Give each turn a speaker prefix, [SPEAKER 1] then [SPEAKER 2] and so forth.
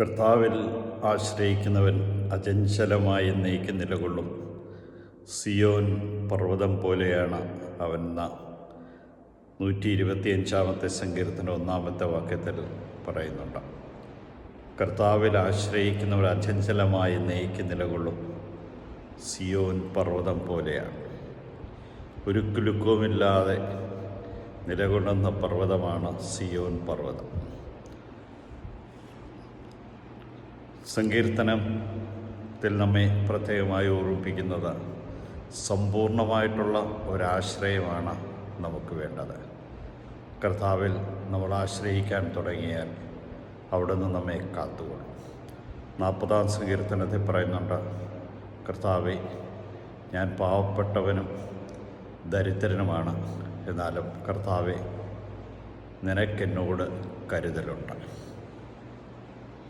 [SPEAKER 1] കർത്താവിൽ ആശ്രയിക്കുന്നവൻ അചഞ്ചലമായി നീക്കി നിലകൊള്ളും. സിയോൻ പർവതം പോലെയാണ് അവൻ നൂറ്റി ഇരുപത്തിയഞ്ചാമത്തെ സങ്കീർത്തന ഒന്നാമത്തെ വാക്യത്തിൽ പറയുന്നുണ്ട്. കർത്താവിൽ ആശ്രയിക്കുന്നവർ അചഞ്ചലമായി നെയ്ക്ക് നിലകൊള്ളും. സിയോൻ പർവതം പോലെയാണ്. ഒരു കുലുക്കവുമില്ലാതെ നിലകൊള്ളുന്ന പർവതമാണ് സിയോൻ പർവതം. സങ്കീർത്തനത്തിൽ നമ്മെ പ്രത്യേകമായി ഓർമ്മിപ്പിക്കുന്നത് സമ്പൂർണമായിട്ടുള്ള ഒരാശ്രയമാണ് നമുക്ക് വേണ്ടത്. കർത്താവിൽ നമ്മൾ ആശ്രയിക്കാൻ തുടങ്ങിയാൽ അവിടുന്ന് നമ്മെ കാത്തുകൊള്ളും. നാൽപ്പതാം സങ്കീർത്തനത്തിൽ പറയുന്നുണ്ട് കർത്താവെ ഞാൻ പാവപ്പെട്ടവനും ദരിദ്രനുമാണ് എന്നാലും കർത്താവെ നിനക്കെന്നോട് കരുതലുണ്ട്.